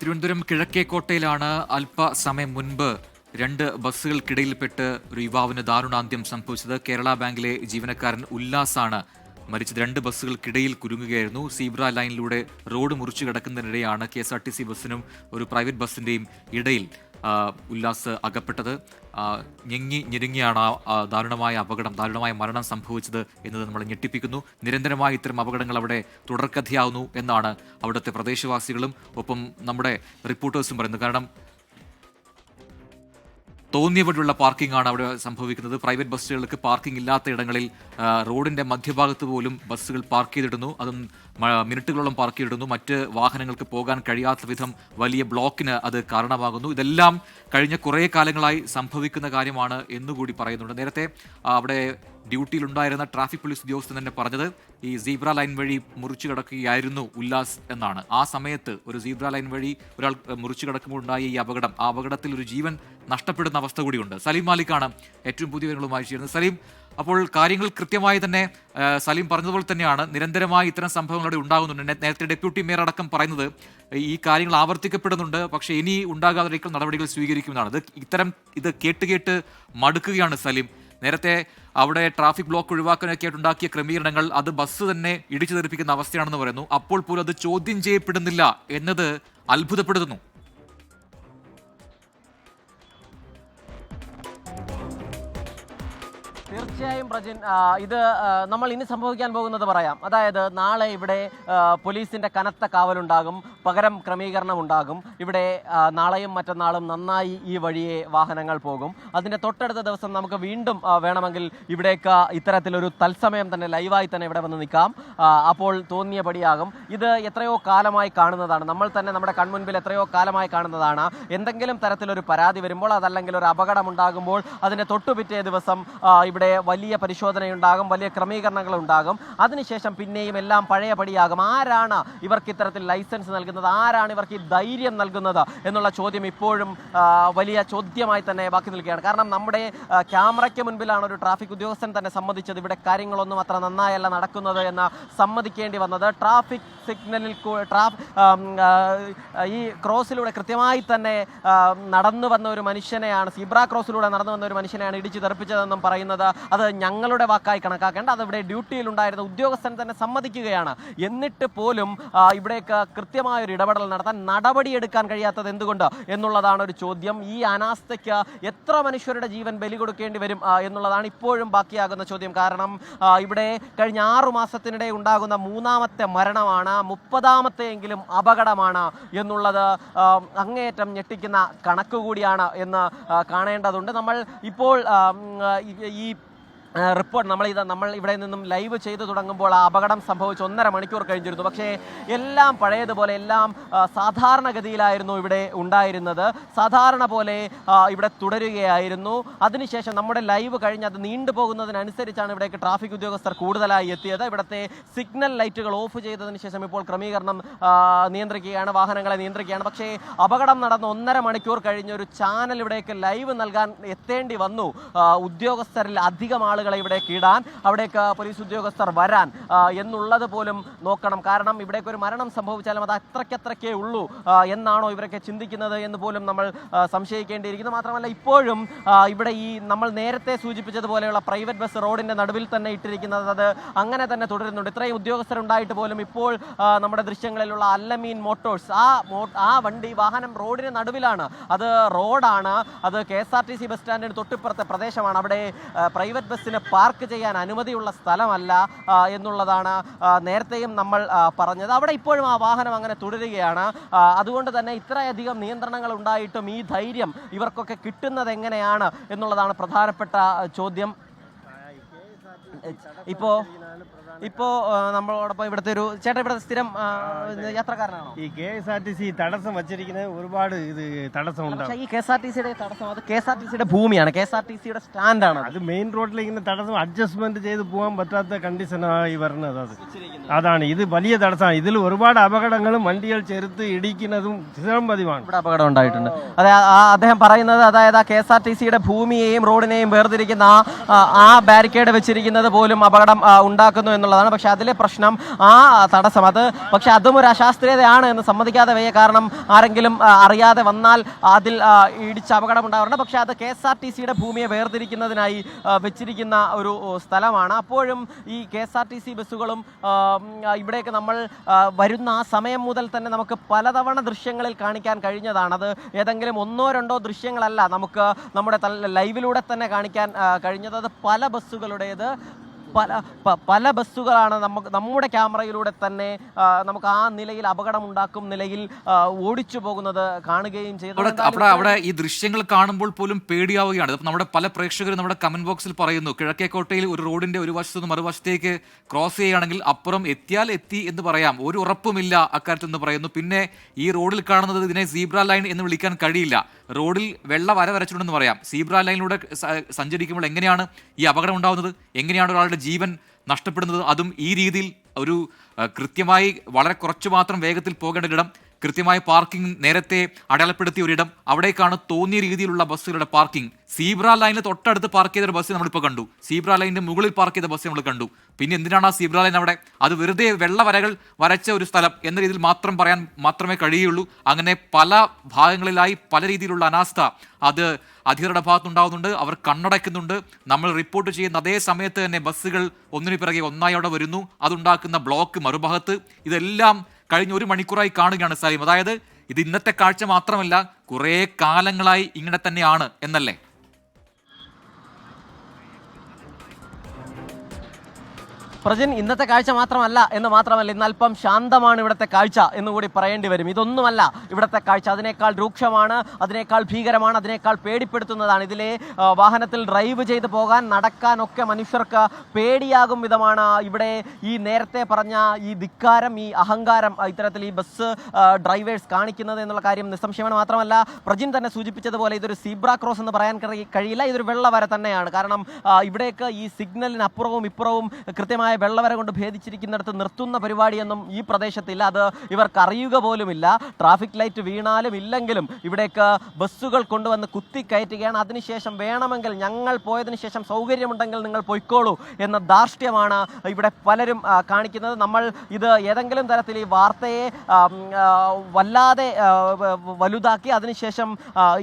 തിരുവനന്തപുരം കിഴക്കേക്കോട്ടയിലാണ് അല്പസമയം മുൻപ് രണ്ട് ബസ്സുകൾക്കിടയിൽപ്പെട്ട് ഒരു യുവാവിന് ദാരുണാന്ത്യം സംഭവിച്ചത്. കേരള ബാങ്കിലെ ജീവനക്കാരൻ ഉല്ലാസാണ് മരിച്ചത്. രണ്ട് ബസ്സുകൾക്കിടയിൽ കുരുങ്ങുകയായിരുന്നു. സീബ്ര ലൈനിലൂടെ റോഡ് മുറിച്ചു കിടക്കുന്നതിനിടെയാണ് K S R T C ബസ്സിനും ഒരു പ്രൈവറ്റ് ബസ്സിന്റെയും ഇടയിൽ ഉല്ലാസ് അകപ്പെട്ടത്. ഞെങ്ങി ഞെരുങ്ങിയാണ് ആ ദാരുണമായ അപകടം ദാരുണമായ മരണം സംഭവിച്ചത് എന്നത് നമ്മളെ ഞെട്ടിപ്പിക്കുന്നു. നിരന്തരമായി ഇത്തരം അപകടങ്ങൾ അവിടെ തുടർക്കഥയാവുന്നു എന്നാണ് അവിടുത്തെ പ്രദേശവാസികളും ഒപ്പം നമ്മുടെ റിപ്പോർട്ടേഴ്സും പറയുന്നത്. കാരണം തോന്നിയവഴിയുള്ള പാർക്കിംഗ് ആണ് അവിടെ സംഭവിക്കുന്നത്. പ്രൈവറ്റ് ബസ്സുകൾക്ക് പാർക്കിംഗ് ഇല്ലാത്ത ഇടങ്ങളിൽ റോഡിന്റെ മധ്യഭാഗത്ത് പോലും ബസ്സുകൾ പാർക്ക് ചെയ്തിടുന്നു. അതും മിനിറ്റുകളോളം പാർക്ക് ചെയ്തിടുന്നു. മറ്റ് വാഹനങ്ങൾക്ക് പോകാൻ കഴിയാത്ത വിധം വലിയ ബ്ലോക്കിന് അത് കാരണമാകുന്നു. ഇതെല്ലാം കഴിഞ്ഞ കുറേ കാലങ്ങളായി സംഭവിക്കുന്ന കാര്യമാണ് എന്നുകൂടി പറയുന്നുണ്ട്. നേരത്തെ അവിടെ ഡ്യൂട്ടിയിലുണ്ടായിരുന്ന ട്രാഫിക് പോലീസ് ഉദ്യോഗസ്ഥൻ തന്നെ പറഞ്ഞത് ഈ സീബ്ര ലൈൻ വഴി മുറിച്ചു കിടക്കുകയായിരുന്നു ഉല്ലാസ് എന്നാണ്. ആ സമയത്ത് ഒരു സീബ്ര ലൈൻ വഴി ഒരാൾ മുറിച്ചു കിടക്കുമ്പോൾ ഉണ്ടായ ഈ അപകടം ആ അപകടത്തിൽ ഒരു ജീവൻ നഷ്ടപ്പെടുന്ന അവസ്ഥ കൂടിയുണ്ട്. സലീം മാലിക്കാണ് ഏറ്റവും പുതിയ വിവരങ്ങളുമായി ചേരുന്നത്. സലീം അപ്പോൾ കാര്യങ്ങൾ കൃത്യമായി തന്നെ സലീം പറഞ്ഞതുപോലെ തന്നെയാണ്. നിരന്തരമായി ഇത്തരം സംഭവങ്ങൾ അവിടെ ഉണ്ടാകുന്നുണ്ട്. നേരത്തെ ഡെപ്യൂട്ടി മേയർ അടക്കം പറയുന്നത് ഈ കാര്യങ്ങൾ ആവർത്തിക്കപ്പെടുന്നുണ്ട് പക്ഷേ ഇനി ഉണ്ടാകാതിരിക്കുന്ന നടപടികൾ സ്വീകരിക്കുമെന്നാണ്. ഇത് ഇത്തരം ഇത് കേട്ട് കേട്ട് മടുക്കുകയാണ് സലീം. നേരത്തെ അവിടെ ട്രാഫിക് ബ്ലോക്ക് ഒഴിവാക്കാനൊക്കെ ഉണ്ടാക്കിയ ക്രമീകരണങ്ങൾ അത് ബസ് തന്നെ ഇടിച്ചു തെറിപ്പിക്കുന്ന അവസ്ഥയാണെന്ന് പറയുന്നു. അപ്പോൾ പോലും അത് ചോദ്യം ചെയ്യപ്പെടുന്നില്ല എന്നത് അത്ഭുതപ്പെടുത്തുന്നു. തീർച്ചയായും പ്രജിൻ ഇത് നമ്മൾ ഇനി സംഭവിക്കാൻ പോകുന്നത് പറയാം. അതായത് നാളെ ഇവിടെ പോലീസിന്റെ കനത്ത കാവലുണ്ടാകും പകരം ക്രമീകരണം ഉണ്ടാകും ഇവിടെ നാളെയും മറ്റന്നാളും നന്നായി ഈ വഴിയെ വാഹനങ്ങൾ പോകും. അതിന്റെ തൊട്ടടുത്ത ദിവസം നമുക്ക് വീണ്ടും വേണമെങ്കിൽ ഇവിടേക്ക് ഇത്തരത്തിലൊരു തത്സമയം തന്നെ ലൈവായി തന്നെ ഇവിടെ വന്ന് നിൽക്കാം. അപ്പോൾ തോന്നിയപടിയാകും. ഇത് എത്രയോ കാലമായി കാണുന്നതാണ്. നമ്മൾ തന്നെ നമ്മുടെ കൺമുൻപിൽ എത്രയോ കാലമായി കാണുന്നതാണ്. എന്തെങ്കിലും തരത്തിലൊരു പരാതി വരുമ്പോൾ അതല്ലെങ്കിൽ ഒരു അപകടം ഉണ്ടാകുമ്പോൾ അതിന്റെ തൊട്ടുപിറ്റേ ദിവസം ഇവിടെ വലിയ പരിശോധനയുണ്ടാകും വലിയ ക്രമീകരണങ്ങൾ ഉണ്ടാകും അതിനുശേഷം പിന്നെയും എല്ലാം പഴയപടിയാകും. ആരാണ് ഇവർക്ക് ഇത്തരത്തിൽ ലൈസൻസ് നൽകുന്നത്? ആരാണ് ഇവർക്ക് ഈ ധൈര്യം നൽകുന്നത്? എന്നുള്ള ചോദ്യം ഇപ്പോഴും വലിയ ചോദ്യമായി തന്നെ ബാക്കി നിൽക്കുകയാണ്. കാരണം നമ്മുടെ ക്യാമറയ്ക്ക് മുൻപിലാണ് ഒരു ട്രാഫിക് ഉദ്യോഗസ്ഥൻ തന്നെ സമ്മതിച്ചത്. ഇവിടെ കാര്യങ്ങളൊന്നും അത്ര നന്നായല്ല നടക്കുന്നത് എന്ന് സമ്മതിക്കേണ്ടി വന്നത്. ട്രാഫിക് സിഗ്നലിൽ ഈ ക്രോസിലൂടെ കൃത്യമായി തന്നെ നടന്നു വന്ന ഒരു മനുഷ്യനെയാണ് സീബ്ര ക്രോസിലൂടെ നടന്നു വന്ന ഒരു മനുഷ്യനെയാണ് ഇടിച്ചു തെറിപ്പിച്ചതെന്നും പറയുന്നത്. അത് ഞങ്ങളുടെ വാക്കായി കണക്കാക്കേണ്ട. അതിവിടെ ഡ്യൂട്ടിയിലുണ്ടായിരുന്ന ഉദ്യോഗസ്ഥൻ തന്നെ സമ്മതിക്കുകയാണ്. എന്നിട്ട് പോലും ഇവിടേക്ക് കൃത്യമായ ഒരു ഇടപെടൽ നടത്താൻ നടപടിയെടുക്കാൻ കഴിയാത്തത് എന്തുകൊണ്ട് എന്നുള്ളതാണ് ഒരു ചോദ്യം. ഈ അനാസ്ഥയ്ക്ക് എത്ര മനുഷ്യരുടെ ജീവൻ ബലി കൊടുക്കേണ്ടി വരും എന്നുള്ളതാണ് ഇപ്പോഴും ബാക്കിയാകുന്ന ചോദ്യം. കാരണം ഇവിടെ കഴിഞ്ഞ ആറു മാസത്തിനിടെ ഉണ്ടാകുന്ന മൂന്നാമത്തെ മരണമാണ് മുപ്പതാമത്തെയെങ്കിലും അപകടമാണ് എന്നുള്ളത് അങ്ങേയറ്റം ഞെട്ടിക്കുന്ന കണക്ക് കൂടിയാണ് എന്ന് കാണേണ്ടതുണ്ട്. നമ്മൾ ഇപ്പോൾ ഈ- റിപ്പോർട്ട് നമ്മൾ ഇത് നമ്മൾ ഇവിടെ നിന്നും ലൈവ് ചെയ്തു തുടങ്ങുമ്പോൾ ആ അപകടം സംഭവിച്ച് ഒന്നര മണിക്കൂർ കഴിഞ്ഞിരുന്നു. പക്ഷേ എല്ലാം പഴയതുപോലെ എല്ലാം സാധാരണഗതിയിലായിരുന്നു ഇവിടെ ഉണ്ടായിരുന്നത്. സാധാരണ പോലെ ഇവിടെ തുടരുകയായിരുന്നു. അതിനുശേഷം നമ്മുടെ ലൈവ് കഴിഞ്ഞ് അത് നീണ്ടുപോകുന്നതിനനുസരിച്ചാണ് ഇവിടേക്ക് ട്രാഫിക് ഉദ്യോഗസ്ഥർ കൂടുതലായി എത്തിയത്. ഇവിടുത്തെ സിഗ്നൽ ലൈറ്റുകൾ ഓഫ് ചെയ്തതിന് ശേഷം ഇപ്പോൾ ക്രമീകരണം നിയന്ത്രിക്കുകയാണ് വാഹനങ്ങളെ നിയന്ത്രിക്കുകയാണ്. പക്ഷേ അപകടം നടന്ന ഒന്നര മണിക്കൂർ കഴിഞ്ഞ് ഒരു ചാനൽ ഇവിടേക്ക് ലൈവ് നൽകാൻ എത്തേണ്ടി വന്നു. ഉദ്യോഗസ്ഥരിൽ അധികം ആളുകളെ ഇവിടേക്ക് ഇടാൻ അവിടേക്ക് പോലീസ് ഉദ്യോഗസ്ഥർ വരാൻ എന്നുള്ളത് പോലും നോക്കണം. കാരണം ഇവിടേക്ക് ഒരു മരണം സംഭവിച്ചാലും അത് അത്രയ്ക്കത്രയ്ക്കേ ഉള്ളൂ എന്നാണോ ഇവരൊക്കെ ചിന്തിക്കുന്നത് എന്ന് പോലും നമ്മൾ സംശയിക്കേണ്ടിയിരിക്കുന്നു. മാത്രമല്ല ഇപ്പോഴും ഇവിടെ ഈ നമ്മൾ നേരത്തെ സൂചിപ്പിച്ചതുപോലെയുള്ള പ്രൈവറ്റ് ബസ് റോഡിന്റെ നടുവിൽ തന്നെ ഇട്ടിരിക്കുന്നത് അത് അങ്ങനെ തന്നെ തുടരുന്നുണ്ട്. ഇത്രയും ഉദ്യോഗസ്ഥരുണ്ടായിട്ട് പോലും ഇപ്പോൾ നമ്മുടെ ദൃശ്യങ്ങളിലുള്ള അല്ലമീൻ മോട്ടോഴ്സ് ആ ആ വണ്ടി വാഹനം റോഡിന് നടുവിലാണ്. അത് റോഡാണ്. അത് K S R T C bus സ്റ്റാൻഡിന് തൊട്ടിപ്പുറത്തെ പ്രദേശമാണ്. അവിടെ പ്രൈവറ്റ് പ്രൈവറ്റ് ബസ്സിന് പാർക്ക് ചെയ്യാൻ അനുമതിയുള്ള സ്ഥലമല്ല എന്നുള്ളതാണ് നേരത്തെയും നമ്മൾ പറഞ്ഞത്. അവിടെ ഇപ്പോഴും ആ വാഹനം അങ്ങനെ തുടരുകയാണ്. അതുകൊണ്ട് തന്നെ ഇത്രയധികം നിയന്ത്രണങ്ങൾ ഉണ്ടായിട്ടും ഈ ധൈര്യം ഇവർക്കൊക്കെ കിട്ടുന്നത് എങ്ങനെയാണ് എന്നുള്ളതാണ് പ്രധാനപ്പെട്ട ചോദ്യം. ഇപ്പോ ഇപ്പോ നമ്മളോടൊപ്പം ഇവിടുത്തെ ഒരു ചേട്ടൻ ഇവിടെ സ്ഥിരം യാത്രക്കാരനാണോ? ഈ K S R T C തടസ്സം വച്ചിരിക്കുന്നത് ഒരുപാട് ഇത് തടസ്സം പക്ഷേ ഉണ്ടാവും. ഈ കെ എസ് ആർ ടി സിയുടെ തടസ്സം അത് കെ എസ് ആർ ടി സിയുടെ ഭൂമിയാണ്. കെ എസ് ആർ ടി സിയുടെ സ്റ്റാൻഡാണ് അത്. മെയിൻ റോഡിൽ ഇങ്ങനെ തടസ്സം അഡ്ജസ്റ്റ്മെന്റ് ചെയ്ത് പോകാൻ പറ്റാത്ത കണ്ടീഷനായി വരുന്നത് അത്. അതാണ്. ഇത് വലിയ തടസ്സമാണ്. ഇതിൽ ഒരുപാട് അപകടങ്ങളും വണ്ടികൾ ചെറുത്ത് ഇടിക്കുന്നതും സ്ഥിരം പതിവാണ്. ഇവിടെ അപകടം ഉണ്ടായിട്ടുണ്ട്. അതെ അദ്ദേഹം പറയുന്നത് അതായത് ആ കെ എസ് ആർ ടി സിയുടെ ഭൂമിയെയും റോഡിനെയും വേർതിരിക്കുന്ന ആ- ബാരിക്കേഡ് വെച്ചിരിക്കുന്നത് പോലും അപകടം ഉണ്ടാക്കുന്നു എന്നുള്ള എന്നുള്ളതാണ് പക്ഷേ അതിലെ പ്രശ്നം ആ തടസ്സം. അത് പക്ഷേ അതും ഒരു അശാസ്ത്രീയതയാണ് എന്ന് സമ്മതിക്കാതെ വയ്യ കാരണം ആരെങ്കിലും അറിയാതെ വന്നാൽ അതിൽ ഇടിച്ച് അപകടം ഉണ്ടാവാറുണ്ട് പക്ഷേ അത് കെ എസ് ആർ ടി സിയുടെ ഭൂമിയെ വേർതിരിക്കുന്നതിനായി വെച്ചിരിക്കുന്ന ഒരു സ്ഥലമാണ്. അപ്പോഴും ഈ K S R T C ബസ്സുകളും ഇവിടേക്ക് നമ്മൾ വരുന്ന ആ സമയം മുതൽ തന്നെ നമുക്ക് പലതവണ ദൃശ്യങ്ങളിൽ കാണിക്കാൻ കഴിഞ്ഞതാണ്. അത് ഏതെങ്കിലും ഒന്നോ രണ്ടോ ദൃശ്യങ്ങളല്ല നമുക്ക് നമ്മുടെ ലൈവിലൂടെ തന്നെ കാണിക്കാൻ കഴിഞ്ഞത്. അത് പല ബസ്സുകളുടേത് പല പല ബസ്സുകളാണ് നമുക്ക് നമ്മുടെ ക്യാമറയിലൂടെ തന്നെ നമുക്ക് ആ നിലയിൽ അപകടം ഉണ്ടാക്കും നിലയിൽ ഓടിച്ചു പോകുന്നത് കാണുകയും ചെയ്തു. അവിടെ അവിടെ ഈ ദൃശ്യങ്ങൾ കാണുമ്പോൾ പോലും പേടിയാവുകയാണ്. ഇപ്പം നമ്മുടെ പല പ്രേക്ഷകരും നമ്മുടെ കമന്റ് ബോക്സിൽ പറയുന്നു കിഴക്കേക്കോട്ടയിൽ ഒരു റോഡിന്റെ ഒരു വശത്ത് നിന്ന് മറുവശത്തേക്ക് ക്രോസ് ചെയ്യുകയാണെങ്കിൽ അപ്പുറം എത്തിയാൽ എത്തി എന്ന് പറയാം. ഒരു ഉറപ്പുമില്ല അക്കാര്യത്തിൽ എന്ന് പറയുന്നു. പിന്നെ ഈ റോഡിൽ കാണുന്നത് ഇതിനെ സീബ്ര ലൈൻ എന്ന് വിളിക്കാൻ കഴിയില്ല. റോഡിൽ വെള്ള വര വരച്ചിട്ടുണ്ടെന്ന് പറയാം. സീബ്ര ലൈനിലൂടെ സഞ്ചരിക്കുമ്പോൾ എങ്ങനെയാണ് ഈ അപകടം ഉണ്ടാകുന്നത് എങ്ങനെയാണ് ഒരാളുടെ ജീവൻ നഷ്ടപ്പെടുന്നത് അതും ഈ രീതിയിൽ ഒരു കൃത്യമായി വളരെ കുറച്ച് മാത്രം വേഗത്തിൽ പോകേണ്ട ഒരിടം കൃത്യമായ പാർക്കിംഗ് നേരത്തെ അടയാളപ്പെടുത്തിയ ഒരിടം അവിടേക്കാണ് തോന്നിയ രീതിയിലുള്ള ബസ്സുകളുടെ പാർക്കിംഗ്. സീബ്ര ലൈനിൽ തൊട്ടടുത്ത് പാർക്ക് ചെയ്ത ബസ് നമ്മളിപ്പോൾ കണ്ടു. സീബ്ര ലൈനിന്റെ മുകളിൽ പാർക്ക് ചെയ്ത ബസ് നമ്മൾ കണ്ടു. പിന്നെ എന്തിനാണ് ആ സീബ്ര ലൈൻ അവിടെ? അത് വെറുതെ വെള്ള വരകൾ വരച്ച ഒരു സ്ഥലം എന്ന രീതിയിൽ മാത്രം പറയാൻ മാത്രമേ കഴിയുള്ളൂ. അങ്ങനെ പല ഭാഗങ്ങളിലായി പല രീതിയിലുള്ള അനാസ്ഥ അത് അധികൃതരുടെ ഭാഗത്തുണ്ടാവുന്നുണ്ട്. അവർ കണ്ണടയ്ക്കുന്നുണ്ട്. നമ്മൾ റിപ്പോർട്ട് ചെയ്യുന്ന അതേ സമയത്ത് തന്നെ ബസ്സുകൾ ഒന്നിനു പിറകെ ഒന്നായി അവിടെ വരുന്നു. അതുണ്ടാക്കുന്ന ബ്ലോക്ക് മറുഭാഗത്ത്. ഇതെല്ലാം കഴിഞ്ഞ ഒരു മണിക്കൂറായി കാണുകയാണ് സലീം. അതായത് ഇത് ഇന്നത്തെ കാഴ്ച മാത്രമല്ല കുറേ കാലങ്ങളായി ഇങ്ങനെ തന്നെയാണ് എന്നല്ലേ? പ്രജൻ ഇന്നത്തെ കാഴ്ച മാത്രമല്ല എന്ന് മാത്രമല്ല ഇന്ന് അല്പം ശാന്തമാണ് ഇവിടുത്തെ കാഴ്ച എന്ന് കൂടി പറയേണ്ടി വരും. ഇതൊന്നുമല്ല ഇവിടുത്തെ കാഴ്ച. അതിനേക്കാൾ രൂക്ഷമാണ് അതിനേക്കാൾ ഭീകരമാണ് അതിനേക്കാൾ പേടിപ്പെടുത്തുന്നതാണ്. ഇതിലെ വാഹനത്തിൽ ഡ്രൈവ് ചെയ്ത് പോകാൻ നടക്കാനൊക്കെ മനുഷ്യർക്ക് പേടിയാകും വിധമാണ് ഇവിടെ ഈ നേരത്തെ പറഞ്ഞ ഈ ധിക്കാരം ഈ അഹങ്കാരം ഇത്തരത്തിൽ ഈ ബസ് ഡ്രൈവേഴ്സ് കാണിക്കുന്നത് എന്നുള്ള കാര്യം നിസ്സംശയമാണ്. മാത്രമല്ല പ്രജിൻ തന്നെ സൂചിപ്പിച്ചതുപോലെ ഇതൊരു സീബ്ര ക്രോസ് എന്ന് പറയാൻ കഴിയില്ല. ഇതൊരു വെള്ളവര തന്നെയാണ്. കാരണം ഇവിടേക്ക് ഈ സിഗ്നലിന് അപ്പുറവും ഇപ്പുറവും കൃത്യമായ വെള്ളവര കൊണ്ട് ഭേദിച്ചിരിക്കുന്നിടത്ത് നിർത്തുന്ന പരിപാടിയൊന്നും ഈ പ്രദേശത്തില്ല. അത് ഇവർക്കറിയുക പോലുമില്ല. ട്രാഫിക് ലൈറ്റ് വീണാലും ഇല്ലെങ്കിലും ഇവിടേക്ക് ബസ്സുകൾ കൊണ്ടുവന്ന് കുത്തിക്കയറ്റുകയാണ്. അതിനുശേഷം വേണമെങ്കിൽ ഞങ്ങൾ പോയതിന് ശേഷം സൗകര്യമുണ്ടെങ്കിൽ നിങ്ങൾ പൊയ്ക്കോളൂ എന്ന ധാർഷ്ട്യമാണ് ഇവിടെ പലരും കാണിക്കുന്നത്. നമ്മൾ ഇത് ഏതെങ്കിലും തരത്തിൽ ഈ വാർത്തയെ വല്ലാതെ വലുതാക്കി അതിനുശേഷം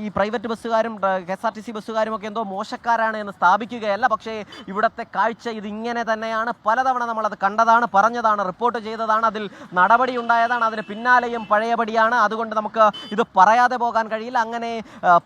ഈ private ബസ്സുകാരും K S R T C ബസ്സുകാരും ഒക്കെ എന്തോ മോശക്കാരാണ് എന്ന് സ്ഥാപിക്കുകയല്ല. പക്ഷേ ഇവിടുത്തെ കാഴ്ച ഇതിങ്ങനെ തന്നെയാണ്. പലതവണ നമ്മളത് കണ്ടതാണ് പറഞ്ഞതാണ് റിപ്പോർട്ട് ചെയ്തതാണ് അതിൽ നടപടി ഉണ്ടായതാണ് അതിന് പിന്നാലെയും പഴയപടിയാണ്. അതുകൊണ്ട് നമുക്ക് ഇത് പറയാതെ പോകാൻ കഴിയില്ല. അങ്ങനെ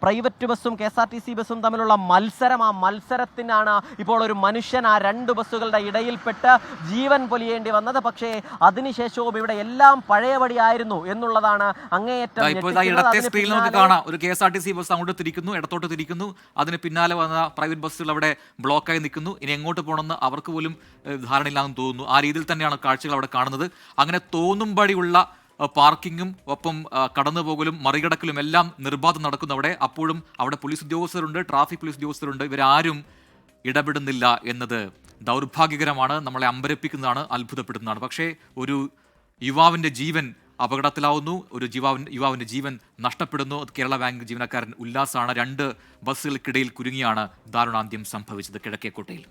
പ്രൈവറ്റ് ബസ്സും K S R T C ബസ്സും തമ്മിലുള്ള മത്സരം ആ മത്സരത്തിനാണ് ഇപ്പോൾ ഒരു മനുഷ്യൻ ആ രണ്ട് ബസ്സുകളുടെ ഇടയിൽപ്പെട്ട് ജീവൻ പൊലിയേണ്ടി വന്നത്. പക്ഷേ അതിനുശേഷവും ഇവിടെ എല്ലാം പഴയപടിയായിരുന്നു എന്നുള്ളതാണ് അങ്ങേയറ്റം. ഇടത്തെ സ്ക്രീനിൽ നമുക്ക് കാണാം. ഒരു K S R T C bus അങ്ങോട്ട് തിരിക്കുന്നു ഇടത്തോട്ട് തിരിക്കുന്നു. അതിന് പിന്നാലെ വന്ന പ്രൈവറ്റ് ബസ്സുകൾ അവിടെ ബ്ലോക്കായി നിൽക്കുന്നു. ഇനി എങ്ങോട്ട് പോകണമെന്ന് അവർക്ക് പോലും ഏഹ്, ധാരണയില്ലാന്ന് തോന്നുന്നു. ആ രീതിയിൽ തന്നെയാണ് കാഴ്ചകൾ അവിടെ കാണുന്നത്. അങ്ങനെ തോന്നുംപടിയുള്ള ഏഹ്, പാർക്കിങ്ങും ഒപ്പം കടന്നുപോകലും മറികടക്കലും എല്ലാം നിർബാധം നടക്കുന്നു അവിടെ. അപ്പോഴും അവിടെ പോലീസ് ഉദ്യോഗസ്ഥരുണ്ട് ട്രാഫിക് പോലീസ് ഉദ്യോഗസ്ഥരുണ്ട്. ഇവരാരും ഇടപെടുന്നില്ല എന്നത് ദൗർഭാഗ്യകരമാണ്. നമ്മളെ അമ്പരപ്പിക്കുന്നതാണ് അത്ഭുതപ്പെടുന്നതാണ്. പക്ഷേ ഒരു യുവാവിന്റെ ജീവൻ അപകടത്തിലാവുന്നു. ഒരു യുവാവിന്റെ യുവാവിന്റെ ജീവൻ നഷ്ടപ്പെടുന്നു. കേരള ബാങ്ക് ജീവനക്കാരൻ ഉല്ലാസാണ്. രണ്ട് ബസ്സുകൾക്കിടയിൽ കുരുങ്ങിയാണ് ദാരുണാന്ത്യം സംഭവിച്ചത് കിഴക്കേക്കോട്ടയിൽ.